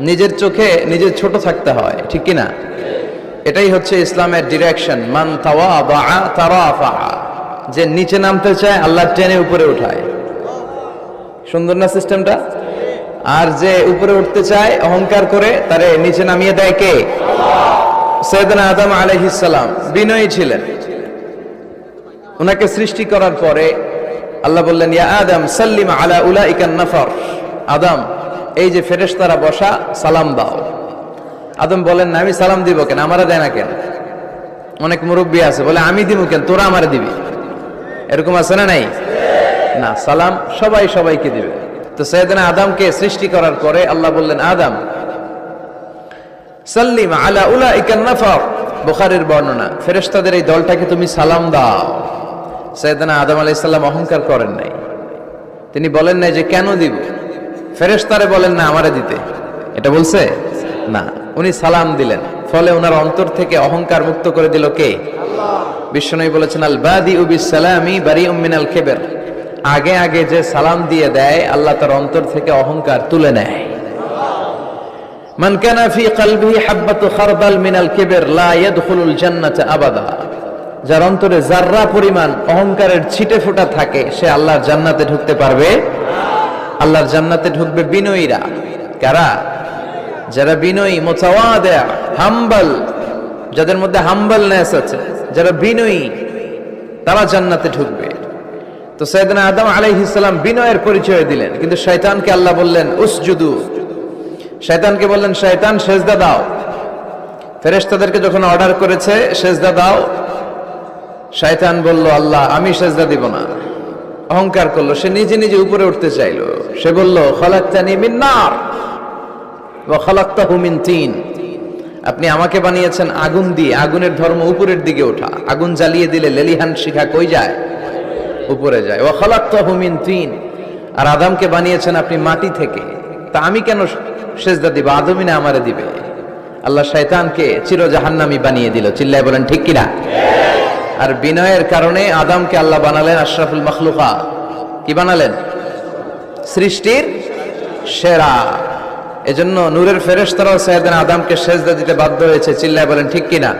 নিজের চোখে নিজের ছোট থাকতে হয়, ঠিক কি না? এটাই হচ্ছে ইসলামের ডিরেকশন মান যে নিচে নামতে চায় আল্লাহ টেনে উপরে উঠায়। সুন্দর না সিস্টেমটা? আর যে উপরে উঠতে চায় অহংকার করে, তারে নিচে নামিয়ে দেয় কে? সৈয়দনা আদম আলহিসাল্লাম বিনয়ী ছিলেন। ওনাকে সৃষ্টি করার পরে আল্লাহ বললেন, ইয়া আদম, সাল্লিম আলা উলা ইকান নাফর। আদম এই যে ফেরেশতারা বসা, সালাম দাও। আদম বলেন, না, আমি সালাম দিব কেন? আমারা দেয় না কেন? অনেক মুরব্বী আছে, বলে, আমি দিব কেন? তোরা আমারে দিবি? এরকম আছে না নাই? না, সালাম সবাই সবাইকে দিবে। তো সৈয়দনা আদমকে সৃষ্টি করার পরে আল্লাহ বললেন, আদম সাল্লিম আলা উলা ইকান নাফর। বুখারীর বর্ণনা, ফেরেশতাদের এই দলটাকে তুমি সালাম দাও। সৈয়দনা আদম আলাইহিস সালাম অহংকার করেন নাই। তিনি বলেন নাই যে, কেন দিব? ফেরেশতারে বলেন, না, আমারে দিতে। এটা বলছে? না। উনি সালাম দিলেন। ফলে ওনার অন্তর থেকে অহংকার মুক্ত করে দিল কে? বিশ্বনবী বলেছেন আল বাদি উবি সালামি বারি উম্মিনাল খেবের আগে আগে যে সালাম দিয়ে দেয়, আল্লাহ তার অন্তর থেকে অহংকার তুলে নেয়। মান কানা ফি হাব্বাতু খারদাল মিনাল লা ইয়াদখুলুল আবাদা। যার অন্তরে জাররা পরিমাণ অহংকারের ছিটে থাকে, সে আল্লাহর জান্নাতে ঢুকতে পারবে আল্লাহর জান্নাতে ঢুকবে বিনয়ীরা। কারা? যারা বিনয়ী, মোতাওয়াদা, হাম্বল, যাদের মধ্যে হাম্বলনেস আছে, যারা বিনয়ী, তারা জান্নাতে ঢুকবে। তো সৈয়দনা আদম আলাইহিস সালাম বিনয়ের পরিচয় দিলেন, কিন্তু শয়তানকে আল্লাহ বললেন, উসজুদু। শয়তানকে বললেন, শয়তান, সেজদা দাও। ফেরেশতাদেরকে যখন অর্ডার করেছে, সেজদা দাও। শয়তান বলল, আল্লাহ, আমি সেজদা দিব না। অহংকার করল, সে নিজে নিজে উপরে উঠতে চাইলো। সে বলল, খলাক্তানি মিন নার ওয়া খলাক্তাহু মিন তিন। আপনি আমাকে বানিয়েছেন আগুন দিয়ে, আগুনের ধর্ম উপরের দিকে ওঠা। আগুন জ্বালিয়ে দিলে লেলিহান শিখা কই যায়? উপরে যায়। ওয়া খলাক্তাহু মিন তিন। আর আদমকে বানিয়েছেন আপনি মাটি থেকে। তা আমি কেন সেজদা দিব? আদমিনা আমারে দিবে। আল্লাহ শয়তানকে চির জাহান্নামি বানিয়ে দিল। চিল্লায় বলেন, ঠিক কিনা আর বিনয়ের কারণে আদমকে আল্লাহ বানালেন আশরাফুল মখলুকা। কি বানালেন? সৃষ্টির সেরা। এজন্য নূরের ফেরেশতারাও সাহেদ আদমকে সেজদা দিতে বাধ্য হয়েছে। চিল্লায় বলেন, ঠিক কিনা?